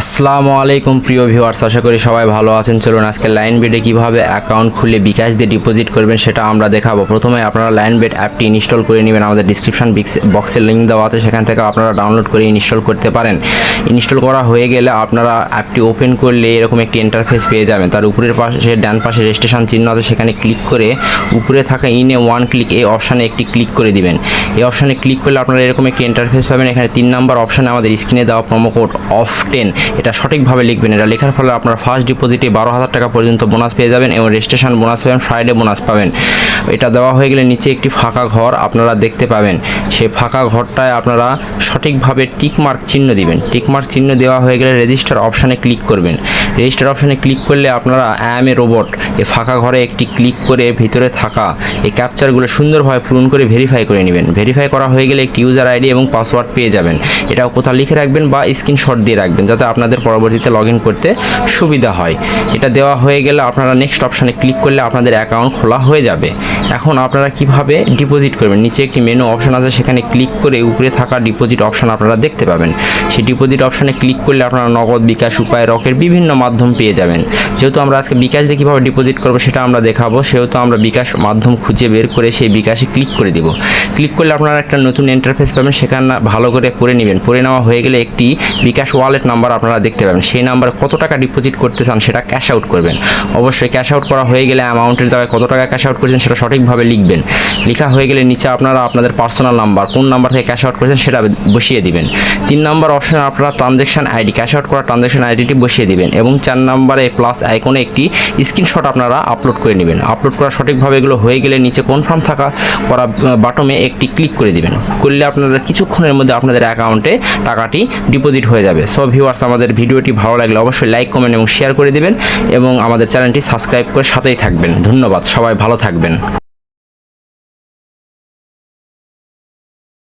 আসসালামু আলাইকুম, প্রিয় ভিউয়ার্স আশা করি সবাই ভালো আছেন। চলুন আজকে লাইন বেডে কীভাবে অ্যাকাউন্ট খুলে বিকাশ দিয়ে ডিপোজিট করবেন সেটা আমরা দেখাবো। প্রথমে আপনারা লাইন বেড অ্যাপটি ইনস্টল করে নেবেন। আমাদের ডিসক্রিপশন বক্সের লিঙ্ক দেওয়া আছে। সেখান থেকে আপনারা ডাউনলোড করে ইনস্টল করতে পারেন। ইনস্টল করা হয়ে গেলে আপনারা অ্যাপটি ওপেন করলে এরকম একটি ইন্টারফেস পেয়ে যাবেন। তার উপরের পাশে, ডান পাশে রেজিস্ট্রেশন চিহ্ন আছে। সেখানে ক্লিক করে উপরে থাকা ইনে ওয়ান ক্লিক এই অপশানে একটি ক্লিক করে দিবেন। এই অপশানে ক্লিক করলে আপনারা এরকম একটি ইন্টারফেস পাবেন। এখানে তিন নাম্বার অপশানে আমাদের স্ক্রিনে দেওয়া প্রোমো কোড অফ টেন এটা সঠিকভাবে লিখবেন। এটা লেখার ফলে আপনার ফার্স্ট ডিপোজিটে বারো হাজার টাকা পর্যন্ত বোনাস পেয়ে যাবেন এবং রেজিস্ট্রেশন বোনাস পাবেন ফ্রাইডে বোনাস পাবেন। এটা দেওয়া হয়ে গেলে নিচে একটি ফাঁকা ঘর আপনারা দেখতে পাবেন। সেই ফাঁকা ঘরটায় আপনারা সঠিকভাবে টিকমার্ক চিহ্ন দিবেন। টিকমার্ক চিহ্ন দেওয়া হয়ে গেলে রেজিস্টার অপশানে ক্লিক করবেন। রেজিস্টার অপশানে ক্লিক করলে আপনারা অ্যাম এ রোবট এ ফাঁকা ঘরে একটি ক্লিক করে ভিতরে থাকা, এই ক্যাপচারগুলো সুন্দরভাবে পূরণ করে ভেরিফাই করে নেবেন। ভেরিফাই করা হয়ে গেলে একটি ইউজার আইডি এবং পাসওয়ার্ড পেয়ে যাবেন। এটাও কোথাও লিখে রাখবেন বা স্ক্রিনশট দিয়ে রাখবেন যাতে আপনাদের পরবর্তীতে লগ করতে সুবিধা হয়। এটা দেওয়া হয়ে গেলে আপনারা নেক্সট অপশানে ক্লিক করলে আপনাদের অ্যাকাউন্ট খোলা হয়ে যাবে। এখন আপনারা কীভাবে ডিপোজিট করবেন? নিচে একটি মেনু অপশন আছে, সেখানে ক্লিক করে উপরে থাকা ডিপোজিট অপশন আপনারা দেখতে পাবেন। সেই ডিপোজিট অপশনে ক্লিক করলে আপনারা নগদ, বিকাশ, উপায় রকের বিভিন্ন মাধ্যম পেয়ে যাবেন। যেহেতু আমরা আজকে বিকাশ দিয়ে কীভাবে ডিপোজিট করব সেটা আমরা দেখাবো, সেহেতু আমরা বিকাশ মাধ্যম খুঁজে বের করে সেই বিকাশে ক্লিক করে দিব। ক্লিক করলে আপনারা একটা নতুন ইন্টারফেস পাবেন, সেখানে ভালো করে পড়ে নেবেন। পড়ে নেওয়া হয়ে গেলে একটি বিকাশ ওয়ালেট নাম্বার আপনারা দেখতে পাবেন। সেই নাম্বারে কত টাকা ডিপোজিট করতে চান সেটা ক্যাশ আউট করবেন। অবশ্যই ক্যাশ আউট করা হয়ে গেলে অ্যামাউন্টের জায়গায় কত টাকা ক্যাশ আউট করছেন সেটা সঠিকভাবে লিখবেন। লেখা হয়ে গেলে নিচে আপনারা আপনাদের পার্সোনাল নাম্বার কোন নাম্বার থেকে ক্যাশ আউট করেছেন সেটা বসিয়ে দিবেন। তিন নাম্বার অপশনে আপনারা ট্রানজ্যাকশন আইডি ক্যাশ আউট করা ট্রানজ্যাকশন আইডিটি বসিয়ে দিবেন এবং চার নাম্বারে প্লাস আইকনে একটি স্ক্রিনশট আপনারা আপলোড করে নেবেন। আপলোড করা সঠিকভাবে এগুলো হয়ে গেলে নিচে কনফার্ম থাকা করা বাটমে একটি ক্লিক করে দিবেন। করলে আপনারা কিছুক্ষণের মধ্যে আপনাদের অ্যাকাউন্টে টাকাটি ডিপোজিট হয়ে যাবে। সো ভিউয়ার্স আমাদের ভিডিওটি ভালো লাগলে অবশ্যই লাইক কমেন্ট এবং শেয়ার করে দিবেন এবং আমাদের চ্যানেলটি সাবস্ক্রাইব করে সাথেই থাকবেন। ধন্যবাদ, সবাই ভালো থাকবেন।